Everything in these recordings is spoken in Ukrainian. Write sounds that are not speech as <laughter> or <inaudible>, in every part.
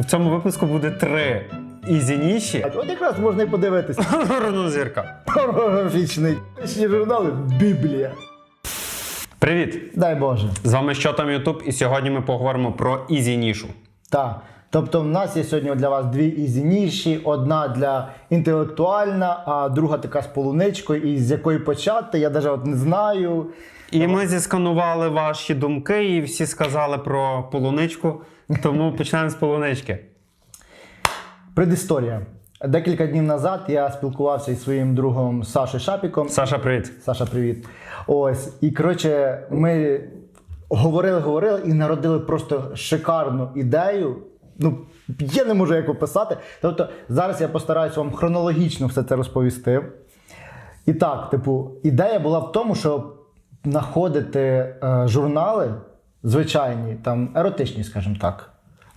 В цьому випуску буде три ізініші От якраз можна і подивитися. <laughs> порнозірка. Порнографічний журнали Біблія. Привіт! Дай Боже. З вами що там Ютуб, і сьогодні ми поговоримо про ізінішу. Так. Тобто, в нас є сьогодні для вас дві ізініші: одна для інтелектуальна, а друга така з полуничкою, і з якої почати, я навіть от не знаю. І ми зісканували ваші думки, і всі сказали про полуничку. Тому <laughs> почнемо з полунички. Предісторія. Декілька днів назад я спілкувався із своїм другом Сашою Шапіком. Саша, привіт. Саша, привіт. Ось. І коротше, ми говорили, говорили і народили просто шикарну ідею. Ну, я не можу як описати. Тобто, зараз я постараюся вам хронологічно все це розповісти. І так, типу, ідея була в тому, що знаходити е, журнали звичайні, там еротичні, скажімо так.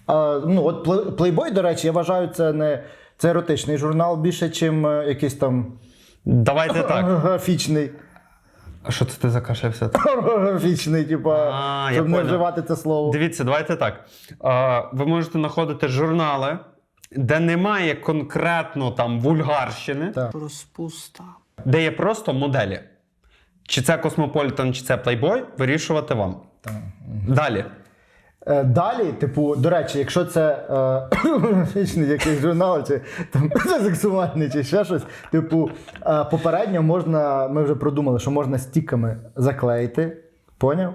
А, ну, от Play- Playboy, до речі, я вважаю, це не це еротичний журнал більше, ніж якийсь там Давайте так. графічний. А що це ти закашлявся? Порнографічний, <laughs> типа, А, я щоб не понял. вживати це слово. Дивіться, давайте так. А, ви можете знаходити журнали, де немає конкретно там вульгарщини, Так. Розпуста. де є просто моделі. Чи це Космополітен, чи це Playboy, вирішувати вам. Далі. Е, Далі, типу, до речі, якщо це е, <coughs> графічний якийсь журнал, чи там <laughs> сексуальний, чи ще щось, типу, е, попередньо можна, ми вже продумали, що можна стіками заклеїти. Поняв?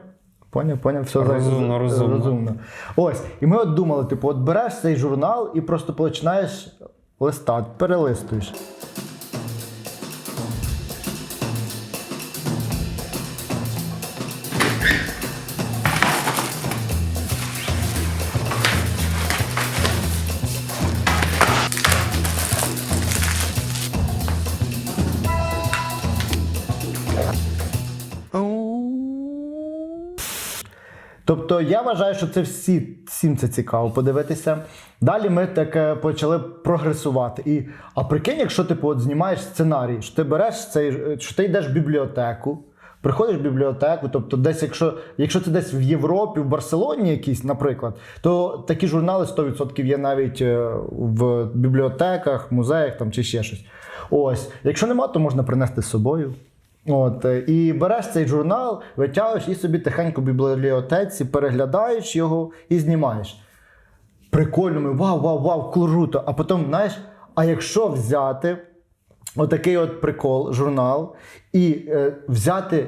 Поняв, поняв, все Розумно, за- розумно. розумно. Ось, і ми от думали, типу, от береш цей журнал і просто починаєш листати, перелистуєш. Тобто я вважаю, що це всі, всім це цікаво подивитися. Далі ми таке почали прогресувати. І, а прикинь, якщо типу, от знімаєш сценарій, що ти береш цей, е, що ти йдеш в бібліотеку, приходиш в бібліотеку, тобто десь, якщо, якщо це десь в Європі, в Барселоні якийсь, наприклад, то такі журнали 100% є навіть е, в бібліотеках, музеях там, чи ще щось. Ось, якщо нема, то можна принести з собою. От, е, і береш цей журнал, витягуєш і собі тихенько в бібліотеці, переглядаєш його і знімаєш. Прикольно, ми вау, вау, вау, круто. А потім, знаєш, а якщо взяти отакий от прикол, журнал, і е, взяти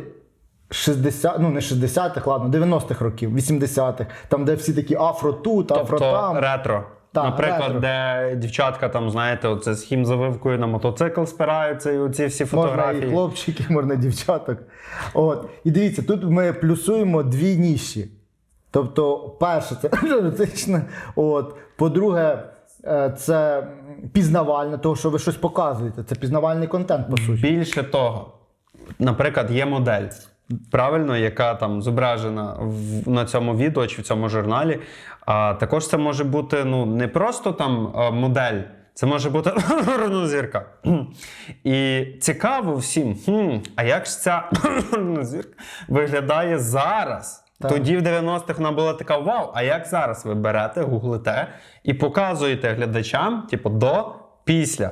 60, ну не 60-х, ладно, 90-х років, 80-х, там, де всі такі афро тут, афро Тобто там. ретро. Так, Наприклад, ретро. де дівчатка там, знаєте, оце з хімзавивкою на мотоцикл спираються, і оці всі Можна фотографії. і хлопчиків, <laughs> можна і дівчаток. От. І дивіться, тут ми плюсуємо дві ніші. Тобто, перше, це <laughs> еротичне. От. По-друге, е, це пізнавальне, того, що ви щось показуєте. Це пізнавальний контент, по суті. Більше того, наприклад, є модель. Правильно, яка там зображена в, на цьому відео чи в цьому журналі. А також це може бути ну, не просто там модель, це може бути <laughs> порнозірка. І цікаво всім, хм, а як ж ця <clears throat> порнозірка виглядає зараз? Так. Тоді в 90-х вона була така: вау, а як зараз ви берете, гуглите і показуєте глядачам, типу, до, після.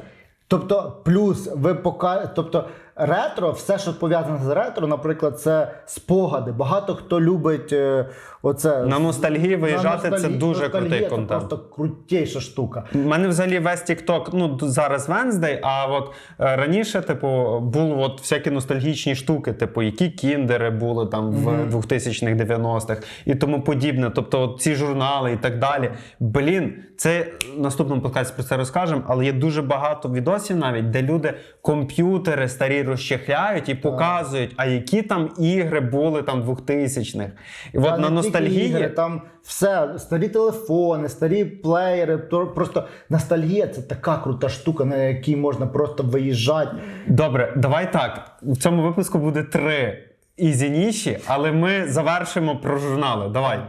Тобто, плюс ви пока... тобто, ретро, все, що пов'язане з ретро, наприклад, це спогади. Багато хто любить е, оце. На ностальгії виїжджати На це дуже ностальгії крутий це контент. Просто крутейша штука. У мене взагалі весь TikTok, ну зараз Wednesday, а от е, раніше, типу, були от всякі ностальгічні штуки, типу, які кіндери були там в 2000-х, 90-х і тому подібне. Тобто, от ці журнали і так далі. Блін, це в наступному подкасті про це розкажемо, але є дуже багато відосів навіть, де люди комп'ютери старі розчехляють і показують, а які там ігри були там 2000-х. І от на ностальгії. ігри, там все, старі телефони, старі плеєри. то Просто ностальгія це така крута штука, на якій можна просто виїжджати. Добре, давай так. В цьому випуску буде три ізініші, але ми завершимо про журнали. Давай.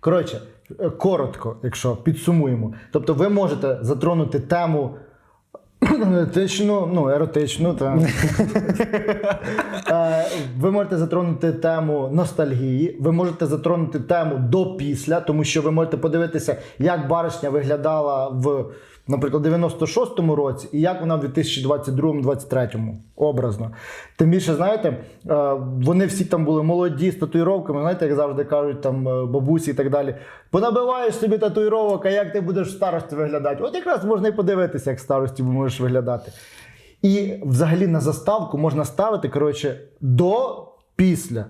Коротше, коротко, якщо підсумуємо. Тобто, ви можете затронути тему <clears throat> еротичну, ну, еротичну, та. <laughs> Е, Ви можете затронути тему ностальгії, ви можете затронути тему до-після, тому що ви можете подивитися, як баришня виглядала в, наприклад, 96-му році і як вона в 2022-2023 образно. Тим більше, знаєте, е, вони всі там були молоді з татуїровками, знаєте, як завжди кажуть, там е, бабусі і так далі. Понабиваєш собі татуїровок, а як ти будеш в старості виглядати? От якраз можна і подивитися, як в старості можеш виглядати. І взагалі на заставку можна ставити, коротше, до після.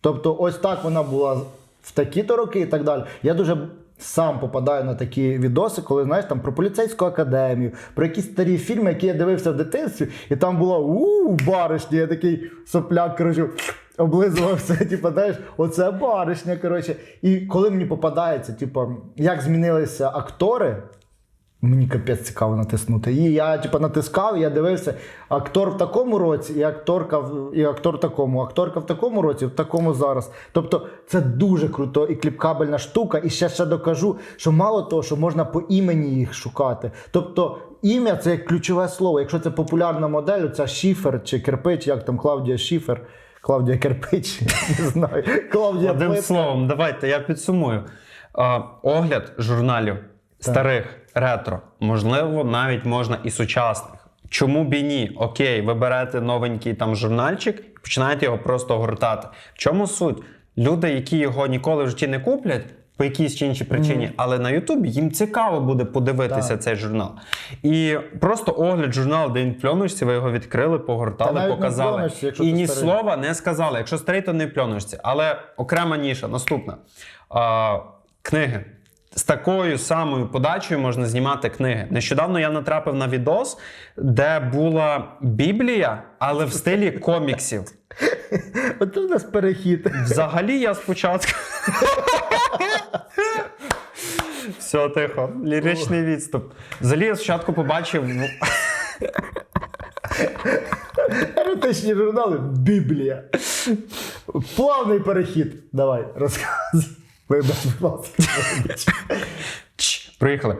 Тобто, ось так вона була в такі-то роки і так далі. Я дуже сам попадаю на такі відоси, коли знаєш там про поліцейську академію, про якісь старі фільми, які я дивився в дитинстві, і там була у баришня, я такий сопляк, кажу. Облизувався, <laughs> типу, знаєш, оце баришня. Коротше. І коли мені попадається, типу, як змінилися актори, Мені капець цікаво натиснути. І я типу, натискав, я дивився, актор в такому році, і акторка в і актор в такому, акторка в такому році, в такому зараз. Тобто це дуже круто і кліпкабельна штука. І ще ще докажу, що мало того, що можна по імені їх шукати. Тобто ім'я це як ключове слово. Якщо це популярна модель, це Шіфер чи Кирпич, як там Клавдія Шіфер, Клавдія Кирпич, <laughs> не знаю. Клавдія Одним Плитка. словом, давайте я підсумую. Огляд журналів старих ретро, можливо, навіть можна і сучасних. Чому б і ні? Окей, ви берете новенький там журнальчик і починаєте його просто гортати. В чому суть? Люди, які його ніколи в житті не куплять. По якійсь чи іншій причині, але на Ютубі їм цікаво буде подивитися Так. цей журнал. І просто огляд журналу, де він пльоночці, ви його відкрили, погортали, показали. пльоночці, І ні старий. слова не сказали. Якщо старий, то не в пльоночці. Але окрема ніша, наступна. А, книги. З такою самою подачею можна знімати книги. Нещодавно я натрапив на відос, де була Біблія, але в стилі коміксів. <laughs> От у нас перехід. Взагалі я спочатку. <laughs> Все, тихо. Ліричний відступ. Взагалі я спочатку побачив. <laughs> Еротичні журнали Біблія. Плавний перехід. Давай, розказуй. Вибач, будь ласка. Приїхали.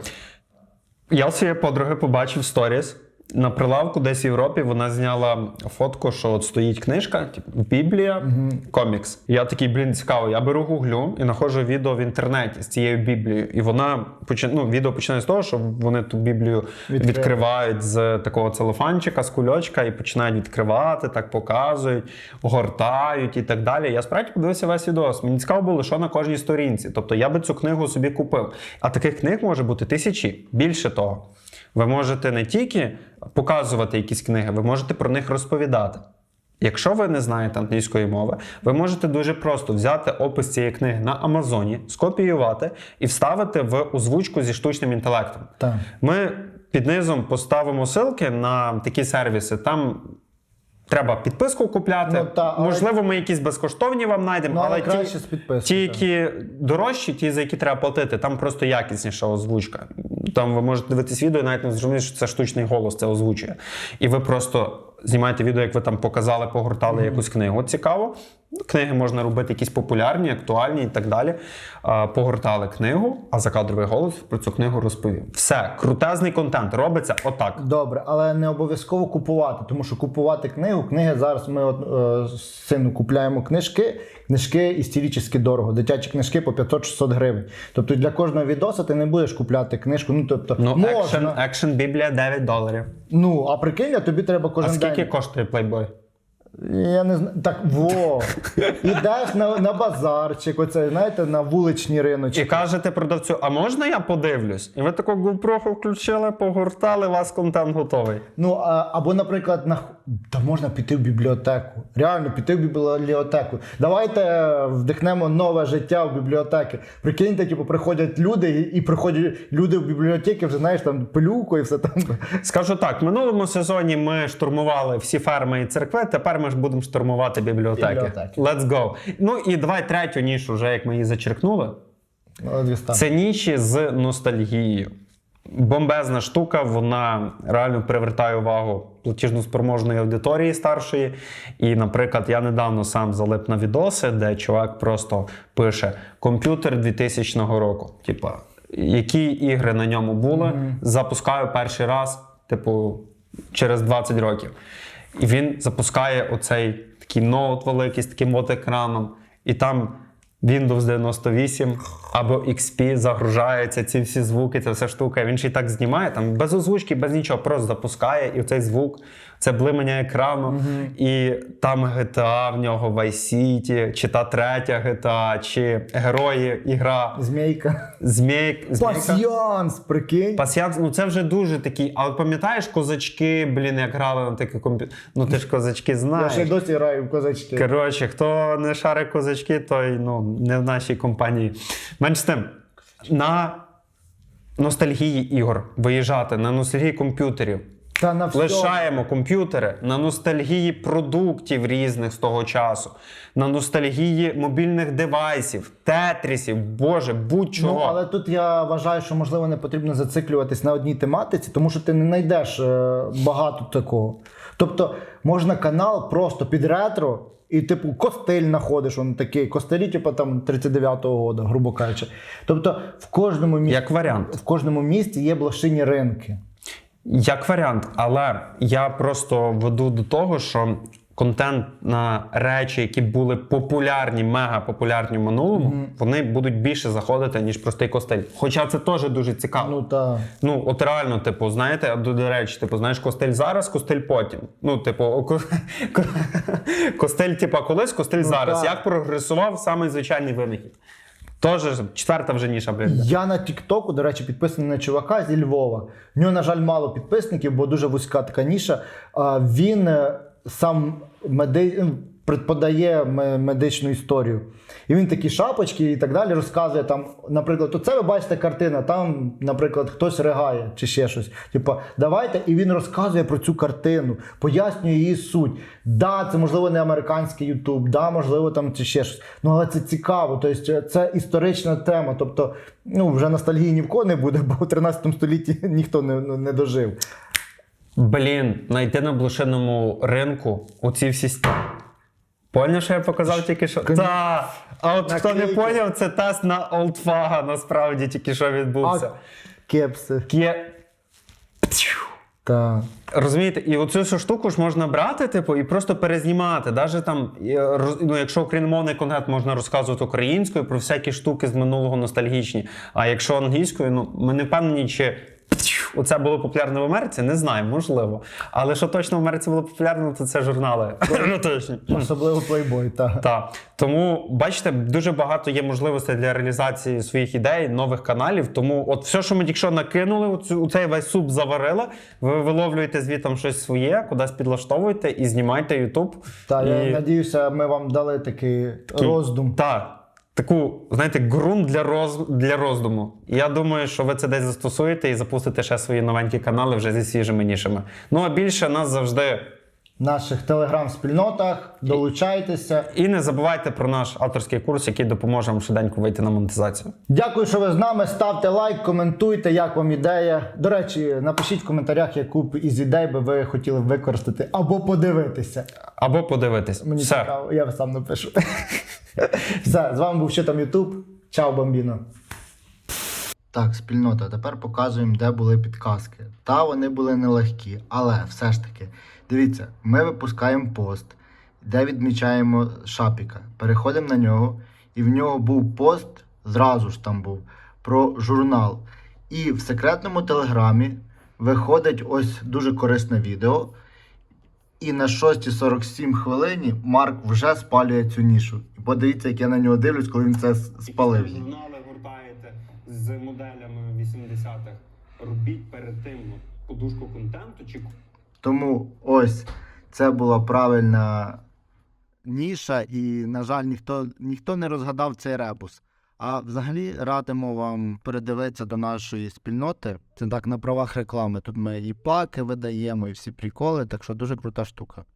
Я у своєї подруги побачив сторіс. На прилавку десь в Європі вона зняла фотку, що от стоїть книжка, типу, Біблія, комікс. Я такий, блін, цікаво. Я беру гуглю і знаходжу відео в інтернеті з цією Біблією. І вона почи... ну, відео починає з того, що вони ту Біблію Відкривають. відкривають з такого целофанчика, з кульочка, і починають відкривати, так показують, гортають і так далі. Я справді подивився весь відос. Мені цікаво було, що на кожній сторінці. Тобто я би цю книгу собі купив. А таких книг може бути тисячі. Більше того, ви можете не тільки показувати якісь книги, ви можете про них розповідати. Якщо ви не знаєте англійської мови, ви можете дуже просто взяти опис цієї книги на Амазоні, скопіювати і вставити в озвучку зі штучним інтелектом. Так. Ми під низом поставимо ссылки на такі сервіси. Там треба підписку купляти. Ну, та, але- Можливо, ми якісь безкоштовні вам знайдемо, Ну, але але ті, з ті, які дорожчі, ті, за які треба платити, там просто якісніша озвучка. Там ви можете дивитись відео і навіть не зрозуміти, що це штучний голос, це озвучує. І ви просто знімаєте відео, як ви там показали, погортали якусь книгу. Цікаво. Книги можна робити якісь популярні, актуальні і так далі. Погортали книгу, а закадровий голос про цю книгу розповів. Все, крутезний контент робиться отак. Добре, але не обов'язково купувати, тому що купувати книгу, книги зараз ми от, е, з сину купляємо книжки. Книжки історично дорого. Дитячі книжки по 500-600 гривень. Тобто для кожного відоса ти не будеш купляти книжку. Ну тобто Ну, можна. екшен, екшен Біблія 9 доларів. Ну а прикинь, а тобі треба А кожен скільки день. коштує Playboy? Я не знаю. Так, во. Ідеш на, на базарчик, оце, знаєте, на вуличні риночки. І кажете продавцю, а можна я подивлюсь? І ви таку GoPro включили, погортали, у вас контент готовий. Ну, а, або, наприклад, на та можна піти в бібліотеку. Реально піти в бібліотеку. Давайте вдихнемо нове життя в бібліотеки. Прикиньте, типу, приходять люди, і, приходять люди в бібліотеки, вже знаєш, там пилюку і все там. Скажу так: в минулому сезоні ми штурмували всі ферми і церкви. Тепер ми ж будемо штурмувати бібліотеки. Бібліотеки. Let's go. Ну і давай третю нішу, вже як ми її зачеркнули. Це ніші з ностальгією. Бомбезна штука, вона реально привертає увагу платіжно-спроможної аудиторії старшої. І, наприклад, я недавно сам залип на відоси, де чувак просто пише комп'ютер 2000 року. Типа, які ігри на ньому були, запускаю перший раз. Типу, через 20 років. І він запускає оцей такий ноут великий з таким от екраном, і там Windows 98 або XP загружається, ці всі звуки, ця вся штука. Він ще й так знімає, там без озвучки, без нічого, просто запускає, і цей звук, це блимання екрану, і там GTA в нього, Vice City, чи та третя GTA, чи герої, ігра Змійка. Змійк. Змійка. Пасьянс, прикинь. Пасіянс, ну це вже дуже такий. Але пам'ятаєш козачки, блін, як грали на таких комп'ютерах? Ну ти ж козачки Я ще досі граю в козачки. Коротше, хто не шарить козачки, той ну, не в нашій компанії. Менш з тим, на ностальгії ігор виїжджати, на ностальгії комп'ютерів. Та на все. Лишаємо комп'ютери на ностальгії продуктів різних з того часу, на ностальгії мобільних девайсів, тетрісів, боже, будь-чого. Ну, але тут я вважаю, що можливо не потрібно зациклюватись на одній тематиці, тому що ти не знайдеш е, багато такого. Тобто можна канал просто під ретро. І, типу, костель знаходиш, он такий, костелі, типу, там 39-го года, грубо кажучи. Тобто, в кожному місті, Як варіант. в кожному місті є блошині ринки. Як варіант, але я просто веду до того, що контент на речі, які були популярні, мега популярні в минулому, вони будуть більше заходити, ніж простий костель. Хоча це теж дуже цікаво. Ну та Ну, от реально, типу, знаєте, до, до речі, типу, знаєш, костель зараз, костель потім. Ну, типу, <laughs> костель, типу, колись, костель зараз. так. Як прогресував самий звичайний винахід. Тож четверта вже ніша, бренда. Я на Тіктоку, до речі, підписаний на чувака зі Львова. В нього, на жаль, мало підписників, бо дуже вузька така ніша. Він е, сам меди... преподає м- медичну історію. І він такі шапочки і так далі розказує там, наприклад, оце ви бачите картина, там, наприклад, хтось ригає чи ще щось. Типа, давайте, і він розказує про цю картину, пояснює її суть. Да, це можливо не американський Ютуб, да, можливо, там чи ще щось. Ну, але це цікаво. Тобто, це історична тема. Тобто, ну вже ностальгії ні в кого не буде, бо в 13 столітті <laughs> ніхто не, ну, не дожив. Блін, знайти на блошиному ринку оці всі. Поняв, що я показав тільки що? Та. А от хто не поняв, це тест на олдфага насправді тільки що відбувся. Кепси. Є. Так. Розумієте, і оцю всю штуку ж можна брати, типу, і просто перезнімати. Даже там, ну, якщо україномовний контент можна розказувати українською про всякі штуки з минулого ностальгічні. А якщо англійською, ну ми не впевнені, чи оце було популярно в Америці, не знаю, можливо. Але що точно в Америці було популярно, то це журнали. <laughs> еротичні. Особливо плейбой, так. Так. Тому бачите, дуже багато є можливостей для реалізації своїх ідей, нових каналів. Тому, от все, що ми тільки що накинули, у цей весь суп заварили, ви виловлюєте звітом щось своє, кудись підлаштовуєте і знімайте Ютуб. Та і... я надіюся, ми вам дали такий роздум. Так. Таку, знаєте, ґрунт для, роз... для роздуму. Я думаю, що ви це десь застосуєте і запустите ще свої новенькі канали вже зі свіжими нішами. Ну а більше нас завжди. Наших телеграм-спільнотах долучайтеся. І не забувайте про наш авторський курс, який допоможе вам швиденько вийти на монетизацію. Дякую, що ви з нами. Ставте лайк, коментуйте, як вам ідея. До речі, напишіть в коментарях, яку б із ідей би ви хотіли використати або подивитися. Або подивитись. Мені Все. цікаво, я сам напишу. <laughs> Все, з вами був ще там Ютуб. Чао, бомбіно. Так, спільнота, тепер показуємо, де були підказки. Та вони були нелегкі, але все ж таки, дивіться, ми випускаємо пост, де відмічаємо шапіка. Переходимо на нього, і в нього був пост, зразу ж там був, про журнал. І в секретному телеграмі виходить ось дуже корисне відео. І на 6.47 хвилині Марк вже спалює цю нішу. І подивіться, як я на нього дивлюсь, коли він це спалив. її. Журнали гуртаєте з моделями 80-х. Робіть перед тим подушку контенту чи Тому ось це була правильна ніша, і, на жаль, ніхто, ніхто не розгадав цей ребус. А взагалі радимо вам передивитися до нашої спільноти. Це так на правах реклами. Тут ми і паки видаємо, і всі приколи, так що дуже крута штука.